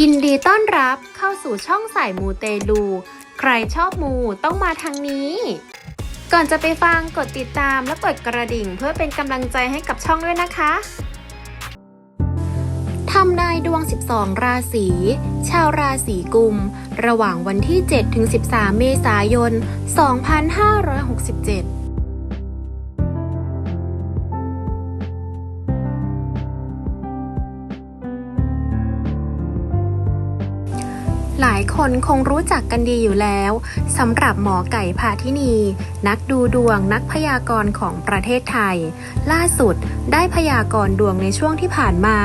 ยินดีต้อนรับเข้าสู่ช่องสายมูเตลู ใครชอบมูต้องมาทางนี้ ก่อนจะไปฟังกดติดตามและกดกระดิ่งเพื่อเป็นกำลังใจให้กับช่องด้วยนะคะทำนายดวง 12 ราศี ชาวราศีกุม ระหว่างวันที่7-13 เมษายน 2567 หลายคนคงรู้จักกันดีอยู่แล้วสำหรับหมอไก่พาทินี นักดูดวงนักพยากรณ์ของประเทศไทย ล่าสุดได้พยากรณ์ดวงในช่วงที่ผ่านมา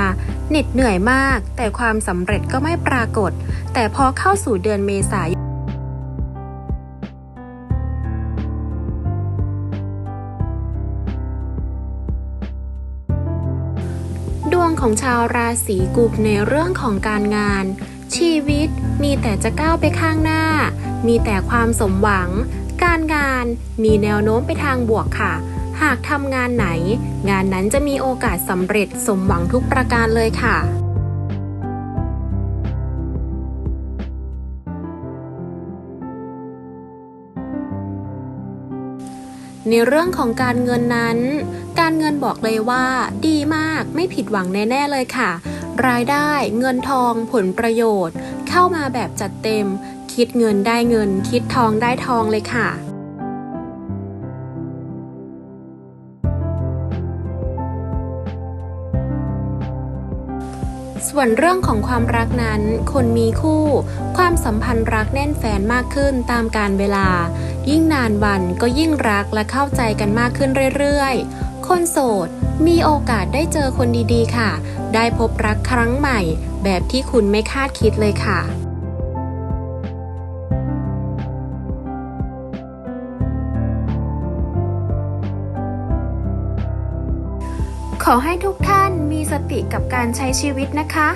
เหน็ดเหนื่อยมาก แต่ความสำเร็จก็ไม่ปรากฏ แต่พอเข้าสู่เดือนเมษายนดวงของชาวราศีกุมในเรื่องของการงาน ชีวิตมีแต่จะก้าวไปข้างหน้า มีแต่ความสมหวัง การงานมีแนวโน้มไปทางบวกค่ะ หากทำงานไหน งานนั้นจะมีโอกาสสำเร็จสมหวังทุกประการเลยค่ะในเรื่องของการเงินนั้น การเงินบอกเลยว่า ดีมากไม่ผิดหวังแน่ ๆ เลยค่ะ รายได้ เงินทอง ผลประโยชน์ เข้ามาแบบจัดเต็ม คิดเงินได้เงิน คิดทองได้ทองเลยค่ะส่วนเรื่องของความรักนั้น คนมีคู่ ความสัมพันธ์รักแน่นแฟนมากขึ้นตามการเวลา ยิ่งนานวันก็ยิ่งรักและเข้าใจกันมากขึ้นเรื่อยๆ คนโสด มีโอกาสได้เจอคนดีๆ ค่ะ ได้พบรักครั้งใหม่ แบบที่คุณไม่คาดคิดเลยค่ะขอให้ทุกท่านมีสติกับการใช้ชีวิตนะคะ